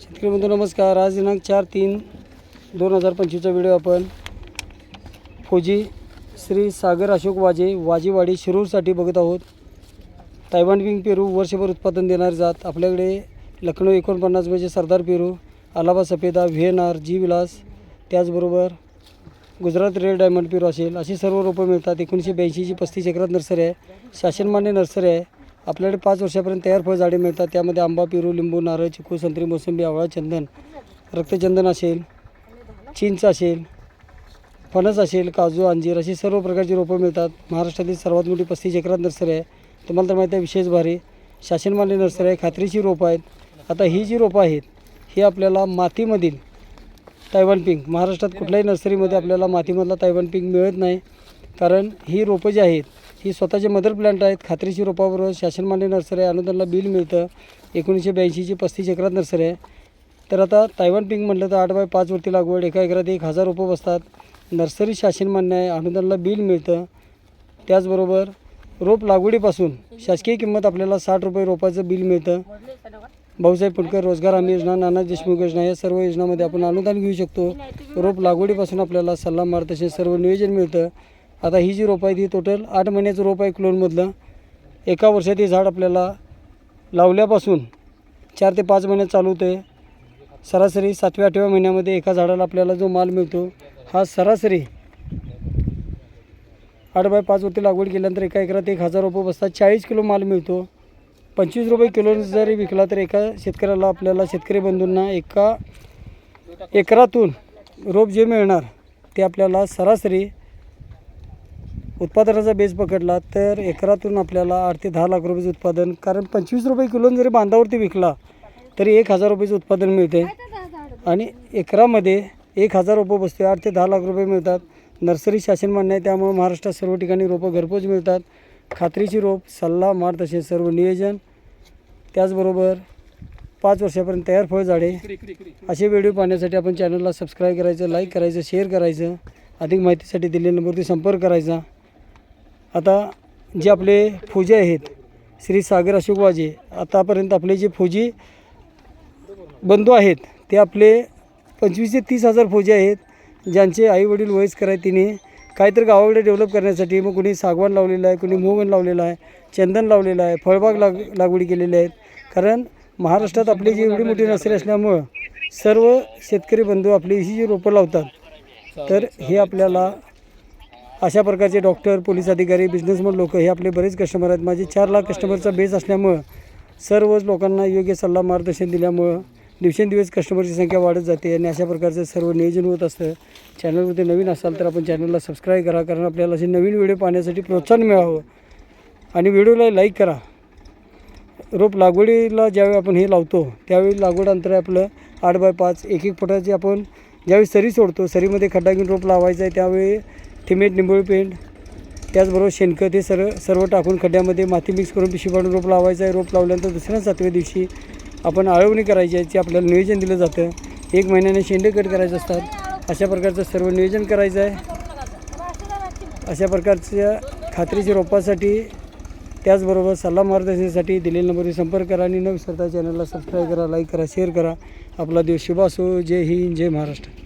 शेतकरी बंधू नमस्कार. आज दिनांक चार तीन दोन हजार पंचवीसचा व्हिडिओ आपण फौजी श्री सागर अशोक वाजे वाजेवाडी शिरूरसाठी बघत आहोत. तायवान विंग पेरू वर्षभर उत्पादन देणारी जात. आपल्याकडे लखनौ एकोणपन्नास म्हणजे सरदार पेरू अलाबा सफेदा व्हेनार जी विलास त्याचबरोबर गुजरात रेड डायमंड पेरू असेल. अशी सर्व रोपं मिळतात. एकोणीसशे ब्याऐंशीची पस्तीस एकरात नर्सरी आहे. शासनमान्य नर्सरी आहे. आपल्याकडे पाच वर्षापर्यंत तयार फळझाडे मिळतात. त्यामध्ये आंबा पेरू लिंबू नारळ चिकू संत्री मोसंबी आवळा चंदन रक्तचंदन असेल चिंच असेल फणस असेल काजू अंजीर अशी सर्व प्रकारची रोपं मिळतात. महाराष्ट्रातील सर्वात मोठी पस्तीस एकरात नर्सरी आहे. तुम्हाला तर माहिती आहे विशेष भारी शासनमान्य नर्सरी आहे. खात्रीची रोपं आहेत. आता ही जी रोपं आहेत ही आपल्याला मातीमधील तायवान पिंक. महाराष्ट्रात कुठल्याही नर्सरीमध्ये आपल्याला मातीमधला तायवान पिंक मिळत नाही. कारण ही रोपं जी आहेत ही स्वतःचे मदर प्लांट आहेत खात्रीची रोपाबरोबर शासनमान्य नर्सरी आहे अनुदानला बिल मिळतं एकोणीसशे ब्याऐंशीची पस्तीस एकरात नर्सरी आहे. तर आता तायवान पिंक म्हटलं तर आठ बाय पाचवरती लागवड एका एकरात एक हजार रोपं बसतात. नर्सरी शासनमान्य आहे अनुदानला बिल मिळतं. त्याचबरोबर रोप लागवडीपासून शासकीय किंमत आपल्याला साठ रुपये रोपाचं बिल मिळतं. भाऊसाहेब फुटकर रोजगार हमी योजना नाना देशमुख योजना या सर्व योजनामध्ये आपण अनुदान घेऊ शकतो. रोप लागवडीपासून आपल्याला सल्ला मार्गदर्शन सर्व नियोजन मिळतं. आता ही जी रोप आहे ती टोटल आठ महिन्याचं रोप आहे क्लोनमधलं एका वर्षात हे झाड आपल्याला लावल्यापासून चार ते पाच महिन्यात चालू होते. सरासरी सातव्या आठव्या महिन्यामध्ये एका झाडाला आपल्याला जो माल मिळतो हा सरासरी आठ बाय पाचवरती लागवड केल्यानंतर एका एकरात एक हजार रुपये बसतात. चाळीस किलो माल मिळतो. पंचवीस रुपये किलो जरी विकला तर एका शेतकऱ्याला आपल्याला शेतकरी बंधूंना एका एकरातून रोप जे मिळणार ते आपल्याला सरासरी उत्पादनाचा बेस पकडला तर एकरातून आपल्याला आठ ते दहा लाख रुपयाचं उत्पादन कारण पंचवीस रुपये किलो जरी बांधावरती विकला तरी एक हजार रुपयाचं उत्पादन मिळते. आणि एकरामध्ये एक हजार रोपं बसते आठ ते दहा लाख रुपये मिळतात. नर्सरी शासन मान्य आहे त्यामुळे महाराष्ट्रात सर्व ठिकाणी रोपं घरपोच मिळतात. खात्रीची रोप सल्ला मार तसे सर्व नियोजन. त्याचबरोबर पाच वर्षापर्यंत तयार फळझाडे. असे व्हिडिओ पाहण्यासाठी आपण चॅनलला सबस्क्राईब करायचं लाईक करायचं शेअर करायचं. अधिक माहितीसाठी दिलेल्या नंबरवरती संपर्क करायचा. आता जे आपले फौजी आहेत श्री सागर अशोक वाजे आतापर्यंत आपले जे फौजी बंधू आहेत ते आपले पंचवीस ते तीस हजार फौजी आहेत ज्यांचे आईवडील वयस्कर आहेत तिने काहीतरी गावाकडे डेव्हलप करण्यासाठी मग कुणी सागवान लावलेलं आहे कुणी मोहन लावलेलं आहे चंदन लावलेलं आहे फळबाग लाग लागवडी केलेली आहेत. कारण महाराष्ट्रात आपली जी एवढी मोठी नर्सरी असल्यामुळं सर्व शेतकरी बंधू आपली ही जी रोपं लावतात तर हे आपल्याला अशा प्रकारचे डॉक्टर पोलीस अधिकारी बिझनेसमन लोक हे आपले बरेच कस्टमर आहेत. माझे चार लाख कस्टमरचा बेस असल्यामुळं सर्वच लोकांना योग्य सल्ला मार्गदर्शन दिल्यामुळं दिवसेंदिवस कस्टमरची संख्या वाढत जाते आणि अशा प्रकारचं सर्व नियोजन होत असतं. चॅनलमध्ये नवीन असाल तर आपण चॅनलला सबस्क्राईब करा कारण आपल्याला असे नवीन व्हिडिओ पाहण्यासाठी प्रोत्साहन मिळावं. आणि व्हिडिओला लाईक करा. रोप लागवडीला ज्यावेळी आपण हे लावतो त्यावेळी लागवड अंतर आहे आपलं आठ बाय पाच एक एक फुटाची आपण ज्यावेळी सरी सोडतो सरीमध्ये खड्डा घेऊन रोप लावायचं आहे त्यावेळी थिमेट निंबोळी पेंट त्याचबरोबर शेणखत हे सर्व सर्व टाकून खड्ड्यामध्ये माती मिक्स करून पिशवी पाडून रोप लावायचं आहे. रोप लावल्यानंतर दुसऱ्या सातव्या दिवशी आपण आळवणी करायची आहे आपल्याला नियोजन दिलं जातं. एक महिन्याने शेंडे कट करायचे असतात. अशा प्रकारचं सर्व नियोजन करायचं आहे. अशा प्रकारच्या खात्रीच्या रोपासाठी त्याचबरोबर सल्ला मार्गदर्शनासाठी दिलेल्या नंबरवर संपर्क करा आणि न विसरता चॅनलला सबस्क्राईब करा लाईक करा शेअर करा. आपला दिवस शुभ असो जय हिंद जय महाराष्ट्र.